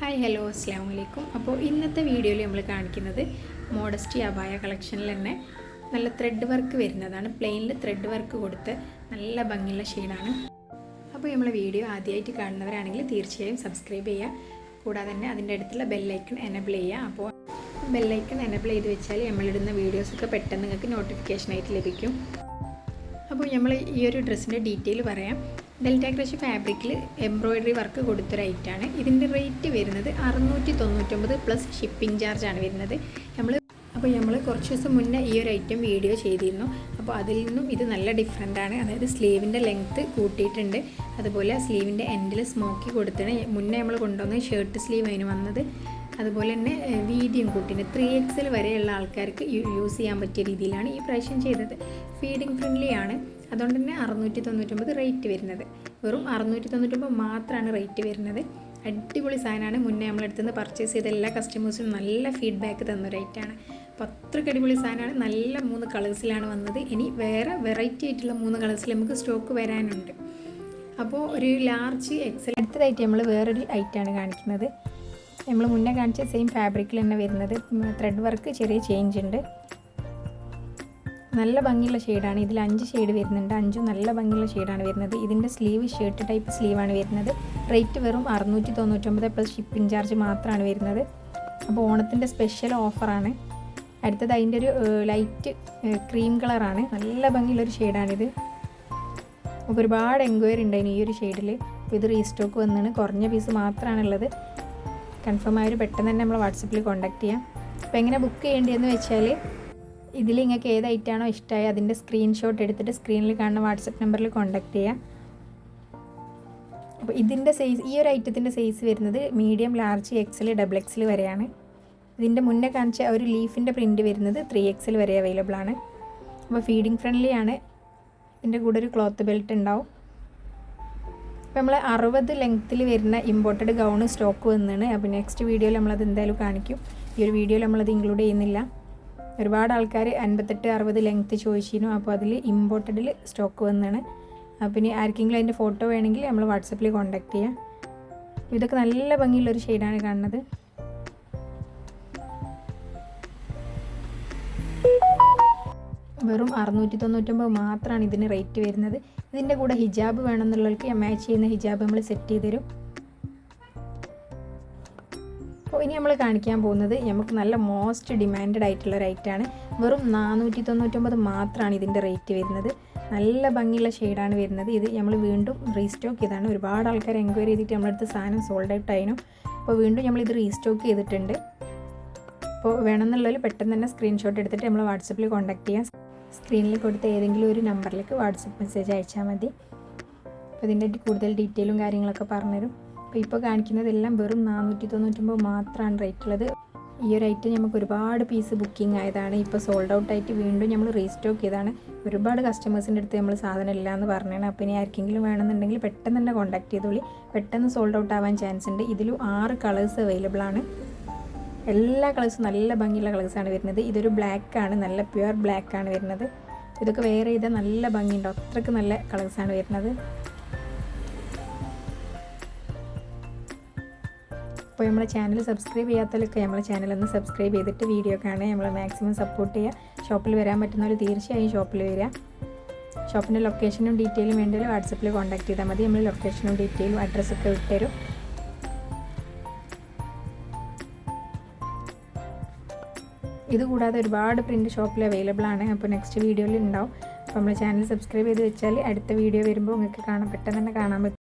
Hi hello അസ്സാം വലൈക്കും അപ്പോൾ ഇന്നത്തെ വീഡിയോയിൽ നമ്മൾ കാണിക്കുന്നത് മോഡസ്റ്റി അബായ കളക്ഷനിൽ തന്നെ നല്ല ത്രെഡ് വർക്ക് വരുന്നതാണ്. പ്ലെയിനിൽ ത്രെഡ് വർക്ക് കൊടുത്ത് നല്ല ഭംഗിയുള്ള ഷെയ്ഡാണ് അപ്പോൾ നമ്മൾ വീഡിയോ ആദ്യമായിട്ട് കാണുന്നവരാണെങ്കിൽ തീർച്ചയായും സബ്സ്ക്രൈബ് ചെയ്യുക. കൂടാതെ തന്നെ അതിന്റെ അടുത്തുള്ള ബെല്ലൈക്കൺ എനബിൾ ചെയ്യുക. അപ്പോൾ ബെല്ലൈക്കൺ എനബിൾ ചെയ്ത് വെച്ചാൽ നമ്മളിടുന്ന വീഡിയോസൊക്കെ പെട്ടെന്ന് നിങ്ങൾക്ക് നോട്ടിഫിക്കേഷനായിട്ട് ലഭിക്കും. അപ്പോൾ നമ്മൾ ഈ ഒരു ഡ്രസ്സിന്റെ ഡീറ്റെയിൽ പറയാം. ഡെൽറ്റ ക്രഷ് ഫാബ്രിക്കിൽ എംബ്രോയിഡറി വർക്ക് കൊടുത്തൊരു ഐറ്റാണ് ഇതിന്റെ റേറ്റ് വരുന്നത് അറുന്നൂറ്റി തൊണ്ണൂറ്റൊമ്പത് പ്ലസ് ഷിപ്പിംഗ് ചാർജാണ് വരുന്നത്. നമ്മൾ അപ്പോൾ നമ്മൾ കുറച്ച് ദിവസം മുന്നേ ഈ ഒരു ഐറ്റം വീഡിയോ ചെയ്തിരുന്നു. അപ്പോൾ അതിൽ നിന്നും ഇത് നല്ല ഡിഫറെന്റ് ആണ്. അതായത് സ്ലീവിന്റെ ലെങ്ത്ത് കൂട്ടിയിട്ടുണ്ട്. അതുപോലെ സ്ലീവിന്റെ എൻഡിൽ സ്മോക്കി കൊടുത്തിട്ട് മുന്നേ നമ്മൾ കൊണ്ടുവന്ന ഷർട്ട് സ്ലീവ് അതിന് വന്നത്. അതുപോലെ തന്നെ വീതിയും കൂട്ടിന് ത്രീ എക്സിൽ വരെയുള്ള ആൾക്കാർക്ക് യൂസ് ചെയ്യാൻ പറ്റിയ രീതിയിലാണ് ഈ പ്രാവശ്യം ചെയ്തത്. ഫീഡിങ് ഫ്രണ്ട്ലി ആണ്. അതുകൊണ്ട് തന്നെ അറുന്നൂറ്റി തൊണ്ണൂറ്റൊമ്പത് റേറ്റ് വരുന്നത്. വെറും അറുന്നൂറ്റി തൊണ്ണൂറ്റൊമ്പത് മാത്രമാണ് റേറ്റ് വരുന്നത്. അടിപൊളി സാധനമാണ്. മുന്നേ നമ്മളെടുത്ത് നിന്ന് പർച്ചേസ് ചെയ്ത എല്ലാ കസ്റ്റമേഴ്സിനും നല്ല ഫീഡ്ബാക്ക് തന്ന റേറ്റാണ് അപ്പോൾ അത്രയ്ക്ക് അടിപൊളി സാധനമാണ്. നല്ല മൂന്ന് കളേഴ്സിലാണ് വന്നത്. ഇനി വേറെ വെറൈറ്റി ആയിട്ടുള്ള മൂന്ന് കളേഴ്സിൽ നമുക്ക് സ്റ്റോക്ക് വരാനുണ്ട്. അപ്പോൾ ഒരു ലാർജ് എക്സൽ അടുത്തതായിട്ട് നമ്മൾ വേറൊരു ഐറ്റാണ് കാണിക്കുന്നത്. നമ്മൾ മുന്നേ കാണിച്ച സെയിം ഫാബ്രിക്കിൽ തന്നെ വരുന്നത്. ത്രെഡ് വർക്ക് ചെറിയ ചേഞ്ച് ഉണ്ട്. നല്ല ഭംഗിയുള്ള ഷെയ്ഡാണ് ഇതിൽ അഞ്ച് ഷെയ്ഡ് വരുന്നുണ്ട്. അഞ്ചും നല്ല ഭംഗിയുള്ള ഷെയ്ഡാണ് വരുന്നത്. ഇതിന്റെ സ്ലീവ് ഷർട്ട് ടൈപ്പ് സ്ലീവാണ് വരുന്നത്. റേറ്റ് വെറും അറുന്നൂറ്റി തൊണ്ണൂറ്റൊമ്പത് പ്ലസ് ഷിപ്പിംഗ് ചാർജ് മാത്രമാണ് വരുന്നത്. അപ്പോൾ ഓണത്തിന്റെ സ്പെഷ്യൽ ഓഫറാണ് അടുത്തത് അതിന്റെ ഒരു ലൈറ്റ് ക്രീം കളറാണ് നല്ല ഭംഗിയുള്ളൊരു ഷെയ്ഡാണിത് അപ്പോൾ ഒരുപാട് എൻക്വയറി ഉണ്ടായിരുന്നു ഈ ഒരു ഷെയ്ഡിൽ അപ്പോൾ ഇത് റീസ്റ്റോക്ക് വന്നാണ്. കുറഞ്ഞ പീസ് മാത്രമാണുള്ളത് കൺഫേം ആയൊരു പെട്ടെന്ന് തന്നെ നമ്മൾ വാട്സപ്പിൽ കോൺടാക്ട് ചെയ്യാം. അപ്പോൾ എങ്ങനെ ബുക്ക് ചെയ്യേണ്ടതെന്ന് വെച്ചാൽ ഇതിൽ നിങ്ങൾക്ക് ഏത് ഐറ്റാണോ ഇഷ്ടമായി അതിന്റെ സ്ക്രീൻഷോട്ട് എടുത്തിട്ട് സ്ക്രീനിൽ കാണുന്ന വാട്സപ്പ് നമ്പറിൽ കോൺടാക്ട് ചെയ്യാം. അപ്പോൾ ഇതിന്റെ സൈസ് ഈ ഒരു ഐറ്റത്തിന്റെ സൈസ് വരുന്നത് medium large XL double XL വരെയാണ്. ഇതിന്റെ മുന്നേ കാണിച്ച ഒരു ലീഫിന്റെ പ്രിന്റ് വരുന്നത് ത്രീ എക്സൽ വരെ അവൈലബിൾ ആണ്. അപ്പോൾ ഫീഡിങ് ഫ്രണ്ട്ലി ആണ്. ഇതിന്റെ കൂടെ ഒരു ക്ലോത്ത് ബെൽറ്റ് ഉണ്ടാവും. അപ്പോൾ നമ്മൾ അറുപത് ലെങ്ത്തിൽ വരുന്ന ഇമ്പോർട്ടഡ് ഗൗൺ സ്റ്റോക്ക് വന്നാണ്. അപ്പോൾ നെക്സ്റ്റ് വീഡിയോയിൽ നമ്മളത് എന്തായാലും കാണിക്കും. ഈ ഒരു വീഡിയോയിൽ നമ്മളത് ഇൻക്ലൂഡ് ചെയ്യുന്നില്ല. ഒരുപാട് ആൾക്കാർ അൻപത്തെട്ട് അറുപത് ലെങ്ത്ത് ചോദിച്ചിരുന്നു. അപ്പോൾ അതിൽ ഇമ്പോർട്ടഡിൽ സ്റ്റോക്ക് വന്നാണ്. അപ്പം ഇനി ആർക്കെങ്കിലും അതിന്റെ ഫോട്ടോ വേണമെങ്കിൽ നമ്മൾ വാട്സപ്പിൽ കോൺടാക്ട് ചെയ്യാം. ഇതൊക്കെ നല്ല ഭംഗിയുള്ളൊരു ഷെയ്ഡാണ് കാണുന്നത്. വെറും അറുന്നൂറ്റി തൊണ്ണൂറ്റൊമ്പത് മാത്രമാണ് ഇതിന് റേറ്റ് വരുന്നത്. ഇതിന്റെ കൂടെ ഹിജാബ് വേണമെന്നുള്ളവർക്ക് മാച്ച് ചെയ്യുന്ന ഹിജാബ് നമ്മൾ സെറ്റ് ചെയ്ത് തരും. അപ്പോൾ ഇനി നമ്മൾ കാണിക്കാൻ പോകുന്നത് നമുക്ക് നല്ല മോസ്റ്റ് ഡിമാൻഡ് ആയിട്ടുള്ള റേറ്റാണ് വെറും നാനൂറ്റി തൊണ്ണൂറ്റൊമ്പത് മാത്രമാണ് ഇതിന്റെ റേറ്റ് വരുന്നത്. നല്ല ഭംഗിയുള്ള ഷെയ്ഡാണ് വരുന്നത്. ഇത് നമ്മൾ വീണ്ടും റീസ്റ്റോക്ക് ചെയ്താണ്. ഒരുപാട് ആൾക്കാർ എൻക്വയറി ചെയ്തിട്ട് നമ്മളടുത്ത് സാധനം സോൾഡ് ഔട്ട് ആയിരുന്നു അപ്പോൾ വീണ്ടും നമ്മൾ ഇത് റീസ്റ്റോക്ക് ചെയ്തിട്ടുണ്ട്. അപ്പോൾ വേണമെന്നുള്ളവർ പെട്ടെന്ന് തന്നെ സ്ക്രീൻഷോട്ട് എടുത്തിട്ട് നമ്മൾ വാട്സപ്പിൽ കോൺടാക്ട് ചെയ്യാം. സ്ക്രീനിൽ കൊടുത്ത ഏതെങ്കിലും ഒരു നമ്പറിലേക്ക് വാട്സപ്പ് മെസ്സേജ് അയച്ചാൽ മതി. അപ്പോൾ ഇതിന്റെ കൂടുതൽ ഡീറ്റെയിലും കാര്യങ്ങളൊക്കെ പറഞ്ഞുതരും. അപ്പോൾ ഇപ്പോൾ കാണിക്കുന്നതെല്ലാം വെറും നാനൂറ്റി തൊണ്ണൂറ്റൊമ്പത് മാത്രമാണ് റേറ്റ് ഉള്ളത് ഈ ഒരു ഐറ്റം നമുക്ക് ഒരുപാട് പീസ് ബുക്കിംഗ് ആയതാണ്. ഇപ്പോൾ സോൾഡ് ഔട്ട് ആയിട്ട് വീണ്ടും നമ്മൾ റീസ്റ്റോക്ക് ചെയ്താണ്. ഒരുപാട് കസ്റ്റമേഴ്സിന്റെ അടുത്ത് നമ്മൾ സാധനം ഇല്ല എന്ന് പറഞ്ഞാണ് അപ്പോൾ ഇനി ആർക്കെങ്കിലും വേണമെന്നുണ്ടെങ്കിൽ പെട്ടെന്ന് തന്നെ കോൺടാക്ട് ചെയ്തോളി. പെട്ടെന്ന് സോൾഡ് ഔട്ട് ആവാൻ ചാൻസ് ഉണ്ട്. ഇതിലും ആറ് കളേഴ്സ് അവൈലബിൾ ആണ്. എല്ലാ കളേഴ്സും നല്ല ഭംഗിയുള്ള കളേഴ്സാണ് വരുന്നത്. ഇതൊരു ആണ്. നല്ല പ്യുവർ ബ്ലാക്ക് ആണ് വരുന്നത്. ഇതൊക്കെ വേറെ ചെയ്താൽ നല്ല ഭംഗിയുണ്ട്. അത്രയ്ക്ക് നല്ല കളേഴ്സാണ് വരുന്നത്. അപ്പോൾ നമ്മുടെ ചാനൽ സബ്സ്ക്രൈബ് ചെയ്യാത്തവരൊക്കെ നമ്മുടെ ചാനൽ ഒന്ന് സബ്സ്ക്രൈബ് ചെയ്തിട്ട് വീഡിയോ കാണുക. നമ്മൾ മാക്സിമം സപ്പോർട്ട് ചെയ്യുക. ഷോപ്പിൽ വരാൻ പറ്റുന്നവർ തീർച്ചയായും ഷോപ്പിൽ വരിക. ഷോപ്പിന്റെ ലൊക്കേഷനും ഡീറ്റെയിലും വേണ്ടി വാട്സപ്പിൽ കോൺടാക്ട് ചെയ്താൽ മതി. നമ്മൾ ലൊക്കേഷനും ഡീറ്റെയിലും അഡ്രസ്സൊക്കെ വിട്ടുതരും. ഇത് കൂടാതെ ഒരുപാട് പ്രിന്റ് ഷോപ്പിൽ അവൈലബിൾ ആണ്. അപ്പോൾ നെക്സ്റ്റ് വീഡിയോയിൽ ഉണ്ടാവും. അപ്പോൾ നമ്മൾ ചാനൽ സബ്സ്ക്രൈബ് ചെയ്ത് വെച്ചാൽ അടുത്ത വീഡിയോ വരുമ്പോൾ നിങ്ങൾക്ക് കാണാൻ പെട്ടെന്ന് തന്നെ കാണാൻ പറ്റും.